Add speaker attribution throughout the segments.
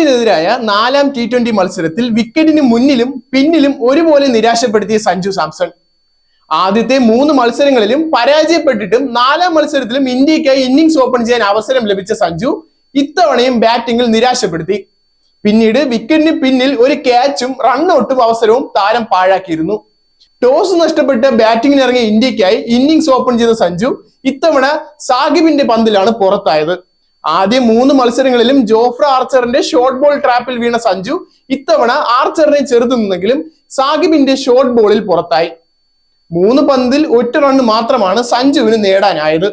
Speaker 1: ഇംഗ്ലണ്ടിനെതിരായ നാലാം T twenty മത്സരത്തിൽ വിക്കറ്റിന് മുന്നിലും പിന്നിലും ഒരുപോലെ നിരാശപ്പെടുത്തിയ സഞ്ജു സാംസൺ. ആദ്യത്തെ മൂന്ന് മത്സരങ്ങളിലും പരാജയപ്പെട്ടിട്ടും നാലാം മത്സരത്തിലും ഇന്ത്യക്കായി ഇന്നിംഗ്സ് ഓപ്പൺ ചെയ്യാൻ അവസരം ലഭിച്ച സഞ്ജു ഇത്തവണയും ബാറ്റിംഗിൽ നിരാശപ്പെടുത്തി. പിന്നീട് വിക്കറ്റിന് പിന്നിൽ ഒരു ക്യാച്ചും റണ്ണൌട്ടും അവസരവും താരം പാഴാക്കിയിരുന്നു. ടോസ് നഷ്ടപ്പെട്ട് ബാറ്റിംഗിനിറങ്ങിയ ഇന്ത്യക്കായി ഇന്നിംഗ്സ് ഓപ്പൺ ചെയ്ത സഞ്ജു ഇത്തവണ സാഹിബിന്റെ പന്തിലാണ് പുറത്തായത്. ആദ്യ മൂന്ന് മത്സരങ്ങളിലും ജോഫ്ര ആർച്ചറിന്റെ ഷോർട്ട് ബോൾ ട്രാപ്പിൽ വീണ സഞ്ജു ഇത്തവണ ആർച്ചറിനെ ചെറുത്തു നിന്നെങ്കിലും സാഹിബിന്റെ ഷോർട്ട് ബോളിൽ പുറത്തായി. മൂന്ന് പന്തിൽ ഒറ്റ റണ്ണ് മാത്രമാണ് സഞ്ജുവിന് നേടാനായത്.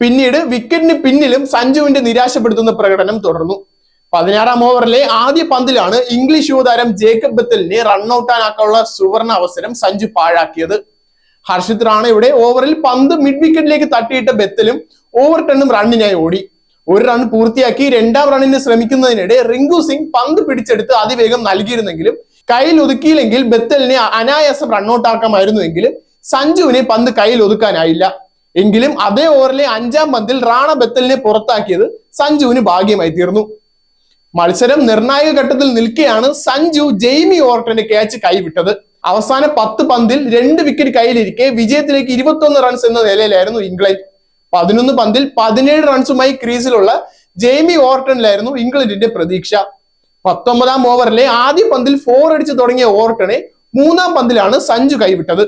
Speaker 1: പിന്നീട് വിക്കറ്റിന് പിന്നിലും സഞ്ജുവിന്റെ നിരാശപ്പെടുത്തുന്ന പ്രകടനം തുടർന്നു. പതിനാറാം ഓവറിലെ ആദ്യ പന്തിലാണ് ഇംഗ്ലീഷ് യുവതാരം ജേക്കബ് ബത്തലിനെ റണ്ണൌട്ടാനാക്കാനുള്ള സുവർണ അവസരം സഞ്ജു പാഴാക്കിയത്. ഹർഷിത് റാണയുടെ ഓവറിൽ പന്ത് മിഡ് വിക്കറ്റിലേക്ക് തട്ടിയിട്ട ബത്തലും ഓവർ ടണ്ണും റണ്ണിനായി ഓടി. ഒരു റൺ പൂർത്തിയാക്കി രണ്ടാം റണ്ണിന് ശ്രമിക്കുന്നതിനിടെ റിങ്കു സിംഗ് പന്ത് പിടിച്ചെടുത്ത് അതിവേഗം നൽകിയിരുന്നെങ്കിലും കയ്യിൽ ഒതുക്കിയില്ലെങ്കിൽ ബത്തലിനെ അനായാസം റണ്ണൌട്ടാക്കാമായിരുന്നുവെങ്കിലും സഞ്ജുവിനെ പന്ത് കയ്യിൽ ഒതുക്കാനായില്ല. എങ്കിലും അതേ ഓവറിലെ അഞ്ചാം പന്തിൽ റാണ ബത്തലിനെ പുറത്താക്കിയത് സഞ്ജുവിന് ഭാഗ്യമായി തീർന്നു. മത്സരം നിർണായക ഘട്ടത്തിൽ നിൽക്കെയാണ് സഞ്ജു ജെയ്മി ഓർട്ടന്റെ ക്യാച്ച് കൈവിട്ടത്. അവസാന പത്ത് പന്തിൽ രണ്ട് വിക്കറ്റ് കയ്യിലിരിക്കെ വിജയത്തിലേക്ക് ഇരുപത്തൊന്ന് റൺസ് എന്ന നിലയിലായിരുന്നു ഇംഗ്ലണ്ട്. പതിനൊന്ന് പന്തിൽ പതിനേഴ് റൺസുമായി ക്രീസിലുള്ള ജെയ്മി ഓർട്ടണിലായിരുന്നു ഇംഗ്ലണ്ടിന്റെ പ്രതീക്ഷ. പത്തൊമ്പതാം ഓവറിലെ ആദ്യ പന്തിൽ ഫോർ അടിച്ച് തുടങ്ങിയ ഓർട്ടനെ മൂന്നാം പന്തിലാണ് സഞ്ജു കൈവിട്ടത്.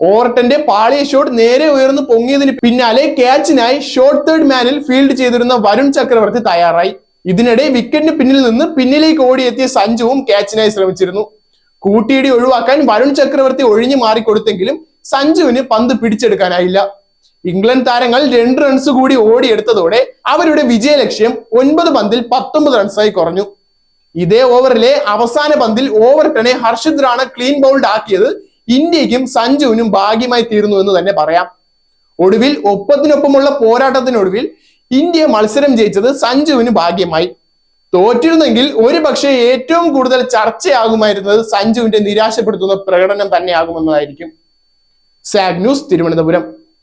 Speaker 1: ഓർട്ടന്റെ പാളിയ ഷോട്ട് നേരെ ഉയർന്നു പൊങ്ങിയതിന് പിന്നാലെ ക്യാച്ചിനായി ഷോർട്ട് തേർഡ് മാനിൽ ഫീൽഡ് ചെയ്തിരുന്ന വരുൺ ചക്രവർത്തി തയ്യാറായി. ഇതിനിടെ വിക്കറ്റിന് പിന്നിൽ നിന്ന് പിന്നിലേക്ക് ഓടിയെത്തിയ സഞ്ജുവും ക്യാച്ചിനായി ശ്രമിച്ചിരുന്നു. കൂട്ടിയിടി ഒഴിവാക്കാൻ വരുൺ ചക്രവർത്തി ഒഴിഞ്ഞു മാറിക്കൊടുത്തെങ്കിലും സഞ്ജുവിന് പന്ത് പിടിച്ചെടുക്കാനായില്ല. ഇംഗ്ലണ്ട് താരങ്ങൾ രണ്ട് റൺസ് കൂടി ഓടിയെടുത്തതോടെ അവരുടെ വിജയ ലക്ഷ്യം ഒൻപത് പന്തിൽ പത്തൊമ്പത് റൺസായി കുറഞ്ഞു. ഇതേ ഓവറിലെ അവസാന പന്തിൽ ഓവർട്ടനെ ഹർഷിത് റാണ ക്ലീൻ ബൗൾഡ് ആക്കിയത് ഇന്ത്യക്കും സഞ്ജുവിനും ഭാഗ്യമായി തീർന്നു എന്ന് തന്നെ പറയാം. ഒടുവിൽ ഒപ്പത്തിനൊപ്പമുള്ള പോരാട്ടത്തിനൊടുവിൽ ഇന്ത്യ മത്സരം ജയിച്ചത് സഞ്ജുവിന് ഭാഗ്യമായി. തോറ്റിരുന്നെങ്കിൽ ഒരു പക്ഷേ ഏറ്റവും കൂടുതൽ ചർച്ചയാകുമായിരുന്നത് സഞ്ജുവിന്റെ നിരാശപ്പെടുത്തുന്ന പ്രകടനം തന്നെയാകുമെന്നതായിരിക്കും സാഗ് news Thiruvananthapuram.